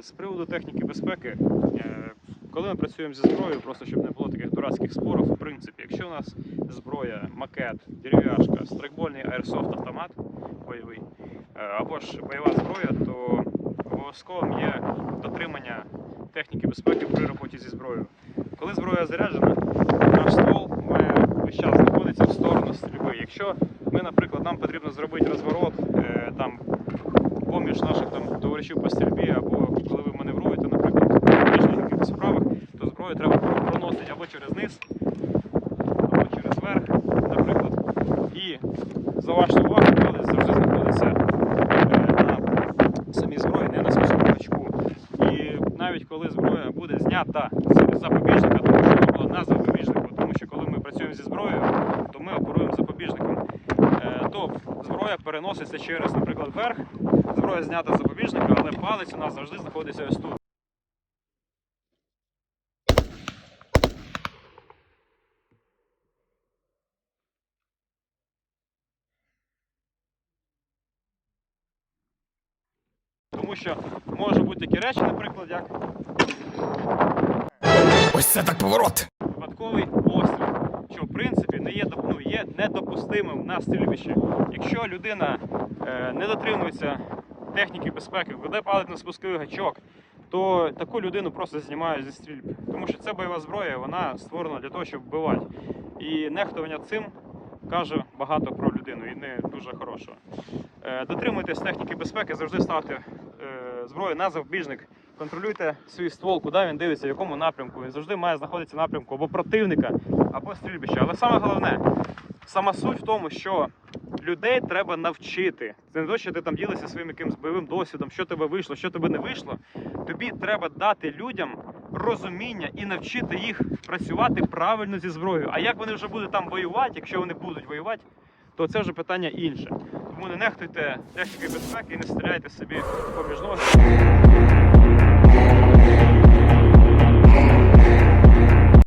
З приводу техніки безпеки, е, коли ми працюємо зі зброєю, просто щоб не було таких дурацьких спорів, в принципі, якщо у нас зброя, макет, дерев'яшка, страйкбольний аерсофт автомат бойовий, е, або ж бойова зброя, то обов'язковим є дотримання техніки безпеки при роботі зі зброєю. Коли зброя заряджена, наш ствол має весь час знаходитися в сторону стрільби. Якщо ми, наприклад, нам потрібно зробити розворот е, там поміж наших там товаришів по стрільбі, або коли ви маневруєте, наприклад, в якихось справах, то зброю треба проносити або через низ, або через верх, наприклад. І зауважте увагу, палець завжди знаходиться е, на самій зброї, не на спусковому гачку. І навіть коли зброя буде знята з запобіжника, тому що вона була на запобіжнику, тому що коли ми працюємо зі зброєю, то ми оперуємо запобіжником. Е, То зброя переноситься через, наприклад, верх, зброя знята з запобіжника, але палець у нас завжди знаходиться ось тут. Тому що може бути такі речі, наприклад, як Ось це так поворот. випадковий постріл, що в принципі не є, ну, є недопустимим на стрільбищі. Якщо людина е, не дотримується техніки безпеки, веде палець на спусковий гачок, то таку людину просто знімають зі стрільби. Тому що це бойова зброя, вона створена для того, щоб вбивати. І нехтування цим каже багато про людину і не дуже хорошого. Е, дотримуйтесь техніки безпеки, завжди ставте зброю на завбіжник. Контролюйте свій ствол, куди він дивиться, в якому напрямку. Він завжди має знаходитися в напрямку або противника, або стрільбища. Але саме головне, сама суть в тому, що людей треба навчити. Це не то, що ти там ділишся своїм якимось бойовим досвідом, що тебе вийшло, що тебе не вийшло. Тобі треба дати людям розуміння і навчити їх працювати правильно зі зброєю. А як вони вже будуть там воювати, якщо вони будуть воювати, то це вже питання інше. Тому не нехтуйте технікою безпеки і не стріляйте собі поміж ноги.